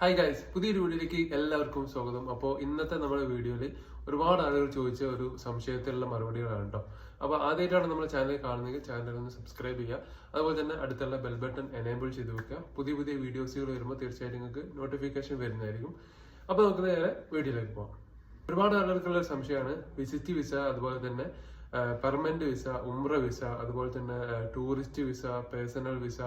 Hi guys പുതിയൊരു വീഡിയോയിലേക്ക് എല്ലാവർക്കും സ്വാഗതം. അപ്പോൾ ഇന്നത്തെ നമ്മുടെ വീഡിയോയിൽ ഒരുപാട് ആളുകൾ ചോദിച്ച ഒരു സംശയത്തിലുള്ള മറുപടികളാണ് കേട്ടോ. അപ്പോൾ ആദ്യമായിട്ടാണ് നമ്മുടെ ചാനൽ കാണുന്നതെങ്കിൽ ചാനൽ ഒന്ന് സബ്സ്ക്രൈബ് ചെയ്യുക. അതുപോലെ തന്നെ അടുത്തുള്ള ബെൽ ബട്ടൺ എനേബിൾ ചെയ്ത് വെക്കുക. പുതിയ പുതിയ വീഡിയോസുകൾ വരുമ്പോൾ തീർച്ചയായിട്ടും നിങ്ങൾക്ക് നോട്ടിഫിക്കേഷൻ വരുന്നതായിരിക്കും. അപ്പോൾ നമുക്ക് നേരെ വീഡിയോയിലേക്ക് പോകാം ഒരുപാട് ആളുകൾക്കുള്ള സംശയമാണ്. വിസിറ്റ് വിസ അതുപോലെ തന്നെ പെർമനന്റ് വിസ ഉംറ വിസ അതുപോലെ തന്നെ ടൂറിസ്റ്റ് വിസ പേഴ്സണൽ വിസ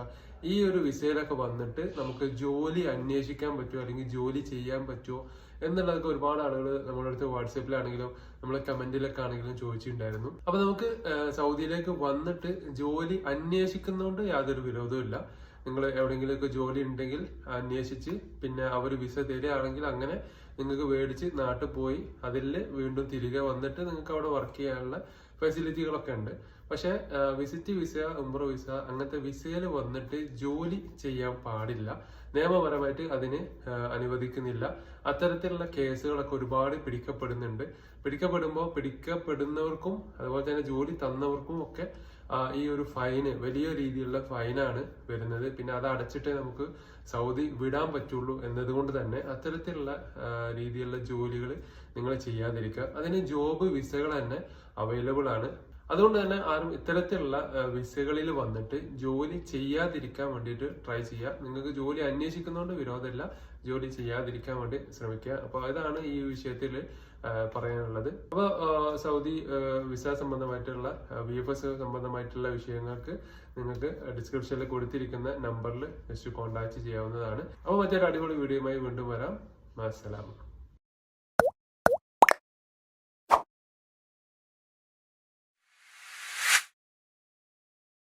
ഈ ഒരു വിസയിലൊക്കെ വന്നിട്ട് നമുക്ക് ജോലി അന്വേഷിക്കാൻ പറ്റുമോ അല്ലെങ്കിൽ ജോലി ചെയ്യാൻ പറ്റുമോ എന്നുള്ളതൊക്കെ ഒരുപാട് ആളുകൾ നമ്മുടെ അടുത്ത് വാട്സപ്പിലാണെങ്കിലും നമ്മളെ കമന്റിലൊക്കെ ആണെങ്കിലും ചോദിച്ചിട്ടുണ്ടായിരുന്നു. അപ്പൊ നമുക്ക് സൗദിയിലേക്ക് വന്നിട്ട് ജോലി അന്വേഷിക്കുന്നതുകൊണ്ട് യാതൊരു വിരോധവും നിങ്ങൾ എവിടെയെങ്കിലുമൊക്കെ ജോലി ഉണ്ടെങ്കിൽ അന്വേഷിച്ച് പിന്നെ അവർ വിസ തരികയാണെങ്കിൽ അങ്ങനെ നിങ്ങൾക്ക് മേടിച്ച് നാട്ടിൽ പോയി അതിൽ വീണ്ടും തിരികെ വന്നിട്ട് നിങ്ങൾക്ക് അവിടെ വർക്ക് ചെയ്യാനുള്ള ഫെസിലിറ്റികളൊക്കെ ഉണ്ട്. പക്ഷേ വിസിറ്റ് വിസ ഉംറ വിസ അങ്ങനത്തെ വിസയിൽ വന്നിട്ട് ജോലി ചെയ്യാൻ പാടില്ല. നിയമപരമായിട്ട് അതിന് അനുവദിക്കുന്നില്ല. അത്തരത്തിലുള്ള കേസുകളൊക്കെ ഒരുപാട് പിടിക്കപ്പെടുന്നുണ്ട്. പിടിക്കപ്പെടുമ്പോൾ പിടിക്കപ്പെടുന്നവർക്കും അതുപോലെ തന്നെ ജോലി തന്നവർക്കും ഒക്കെ ഈ ഒരു ഫൈന് വലിയ രീതിയിലുള്ള ഫൈനാണ് വരുന്നത്. പിന്നെ അത് അടച്ചിട്ടേ നമുക്ക് സൗദി വിടാൻ പറ്റുള്ളൂ എന്നതുകൊണ്ട് തന്നെ അത്തരത്തിലുള്ള രീതിയിലുള്ള ജോലികൾ നിങ്ങൾ ചെയ്യാതിരിക്കുക. അതിന് ജോബ് വിസകൾ തന്നെ അവൈലബിൾ ആണ്. അതുകൊണ്ട് തന്നെ ആരും ഇത്തരത്തിലുള്ള വിസകളിൽ വന്നിട്ട് ജോലി ചെയ്യാതിരിക്കാൻ വേണ്ടിയിട്ട് ട്രൈ ചെയ്യുക. നിങ്ങൾക്ക് ജോലി അന്വേഷിക്കുന്നതുകൊണ്ട് വിരോധമില്ല. ജോലി ചെയ്യാതിരിക്കാൻ വേണ്ടി ശ്രമിക്കുക. അപ്പോൾ ഇതാണ് ഈ വിഷയത്തിൽ പറയാനുള്ളത്. അപ്പോൾ സൗദി വിസ സംബന്ധമായിട്ടുള്ള വി എഫ് എസ് സംബന്ധമായിട്ടുള്ള വിഷയങ്ങൾക്ക് നിങ്ങൾക്ക് ഡിസ്ക്രിപ്ഷനിൽ കൊടുത്തിരിക്കുന്ന നമ്പറിൽ ജസ്റ്റ് കോൺടാക്ട് ചെയ്യാവുന്നതാണ്. അപ്പോൾ മറ്റൊരു അടിപൊളി വീഡിയോയുമായി വീണ്ടും വരാം. അസ്സലാമു